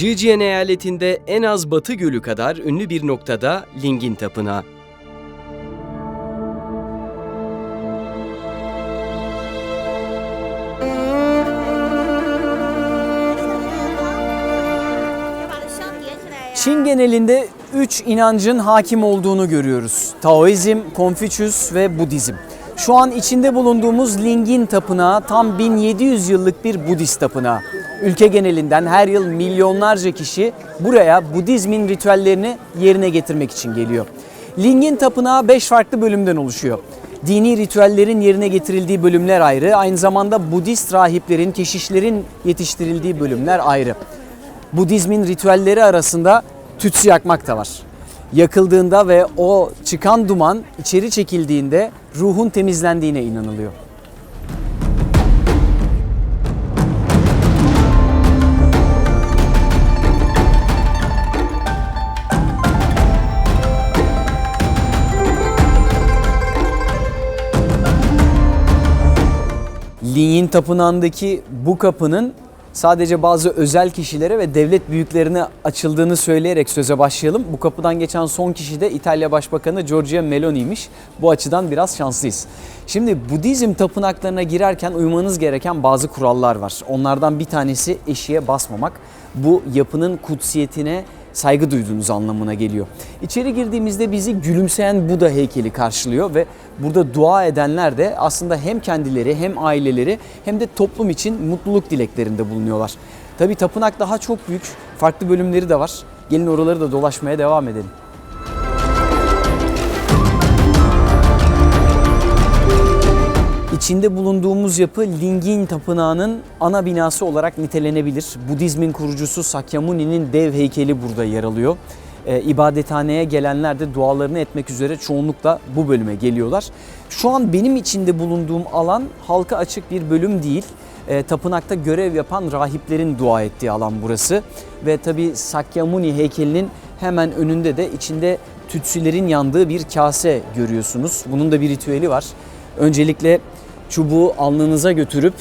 Zhejiang eyaletinde en az Batı Gölü kadar ünlü bir noktada Lingin Tapınağı. Çin genelinde üç inancın hakim olduğunu görüyoruz. Taoizm, Konfüçyüs ve Budizm. Şu an içinde bulunduğumuz Lingin Tapınağı tam 1700 yıllık bir Budist tapınağı. Ülke genelinden her yıl milyonlarca kişi buraya Budizmin ritüellerini yerine getirmek için geliyor. Lingin Tapınağı 5 farklı bölümden oluşuyor. Dini ritüellerin yerine getirildiği bölümler ayrı, aynı zamanda Budist rahiplerin, keşişlerin yetiştirildiği bölümler ayrı. Budizmin ritüelleri arasında tütsü yakmak da var. Yakıldığında ve o çıkan duman içeri çekildiğinde ruhun temizlendiğine inanılıyor. Linyin Tapınağı'ndaki bu kapının sadece bazı özel kişilere ve devlet büyüklerine açıldığını söyleyerek söze başlayalım. Bu kapıdan geçen son kişi de İtalya Başbakanı Giorgia Meloni'ymiş. Bu açıdan biraz şanslıyız. Şimdi Budizm tapınaklarına girerken uymanız gereken bazı kurallar var. Onlardan bir tanesi eşiğe basmamak. Bu yapının kutsiyetine saygı duyduğunuz anlamına geliyor. İçeri girdiğimizde bizi gülümseyen Buda heykeli karşılıyor ve burada dua edenler de aslında hem kendileri hem aileleri hem de toplum için mutluluk dileklerinde bulunuyorlar. Tabi tapınak daha çok büyük, farklı bölümleri de var. Gelin oraları da dolaşmaya devam edelim. İçinde bulunduğumuz yapı Lingin Tapınağı'nın ana binası olarak nitelenebilir. Budizmin kurucusu Sakyamuni'nin dev heykeli burada yer alıyor. Ee, ibadethaneye gelenler de dualarını etmek üzere çoğunlukla bu bölüme geliyorlar. Şu an benim içinde bulunduğum alan halka açık bir bölüm değil. Ee, tapınakta görev yapan rahiplerin dua ettiği alan burası. Ve tabi Sakyamuni heykelinin hemen önünde de içinde tütsülerin yandığı bir kase görüyorsunuz. Bunun da bir ritüeli var. Öncelikle çubuğu alnınıza götürüp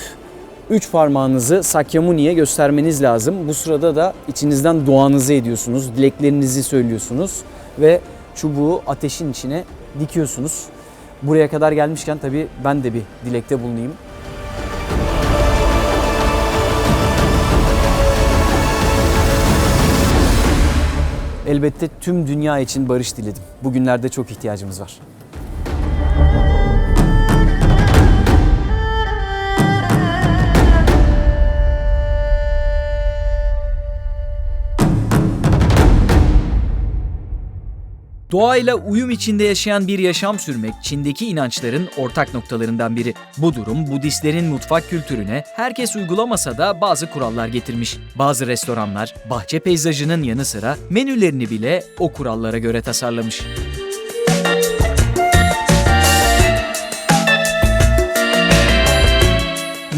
üç parmağınızı Sakyamuni'ye göstermeniz lazım. Bu sırada da içinizden duanızı ediyorsunuz, dileklerinizi söylüyorsunuz ve çubuğu ateşin içine dikiyorsunuz. Buraya kadar gelmişken tabii ben de bir dilekte bulunayım. Elbette tüm dünya için barış diledim. Bugünlerde çok ihtiyacımız var. Doğayla uyum içinde yaşayan bir yaşam sürmek Çin'deki inançların ortak noktalarından biri. Bu durum Budistlerin mutfak kültürüne herkes uygulamasa da bazı kurallar getirmiş. Bazı restoranlar bahçe peyzajının yanı sıra menülerini bile o kurallara göre tasarlamış.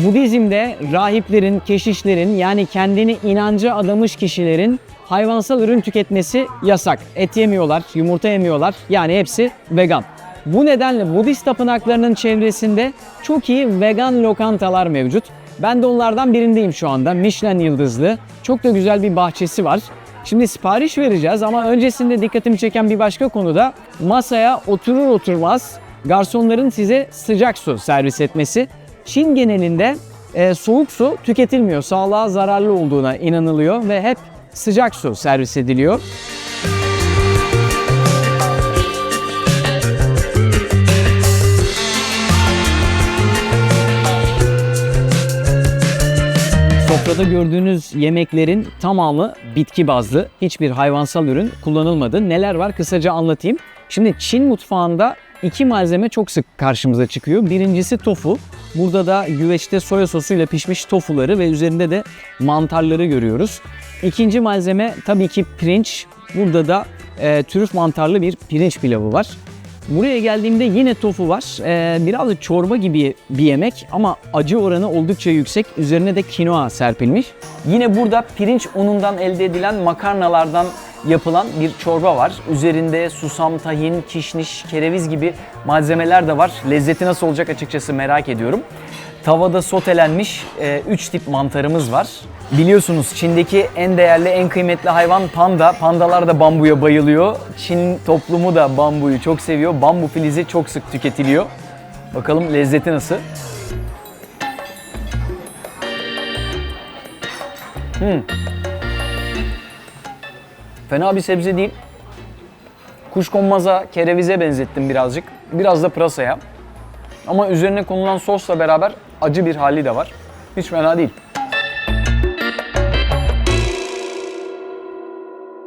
Budizm'de rahiplerin, keşişlerin yani kendini inanca adamış kişilerin hayvansal ürün tüketmesi yasak. Et yemiyorlar, yumurta yemiyorlar. Yani hepsi vegan. Bu nedenle Budist tapınaklarının çevresinde çok iyi vegan lokantalar mevcut. Ben de onlardan birindeyim şu anda. Michelin yıldızlı. Çok da güzel bir bahçesi var. Şimdi sipariş vereceğiz ama öncesinde dikkatimi çeken bir başka konu da masaya oturur oturmaz garsonların size sıcak su servis etmesi. Çin genelinde e, soğuk su tüketilmiyor. Sağlığa zararlı olduğuna inanılıyor ve hep sıcak su servis ediliyor. Sofrada gördüğünüz yemeklerin tamamı bitki bazlı. Hiçbir hayvansal ürün kullanılmadı. Neler var kısaca anlatayım. Şimdi Çin mutfağında iki malzeme çok sık karşımıza çıkıyor. Birincisi tofu. Burada da güveçte soya sosuyla pişmiş tofuları ve üzerinde de mantarları görüyoruz. İkinci malzeme tabii ki pirinç. Burada da e, trüf mantarlı bir pirinç pilavı var. Buraya geldiğimde yine tofu var. Ee, biraz da çorba gibi bir yemek ama acı oranı oldukça yüksek. Üzerine de kinoa serpilmiş. Yine burada pirinç unundan elde edilen makarnalardan yapılan bir çorba var. Üzerinde susam, tahin, kişniş, kereviz gibi malzemeler de var. Lezzeti nasıl olacak açıkçası merak ediyorum. tavada sotelenmiş 3 tip mantarımız var. Biliyorsunuz Çin'deki en değerli, en kıymetli hayvan panda. Pandalar da bambuya bayılıyor. Çin toplumu da bambuyu çok seviyor. Bambu filizi çok sık tüketiliyor. Bakalım lezzeti nasıl? Hmm. Fena bir sebze değil. Kuşkonmaza, kerevize benzettim birazcık. Biraz da pırasaya. Ama üzerine konulan sosla beraber acı bir hali de var. Hiç fena değil.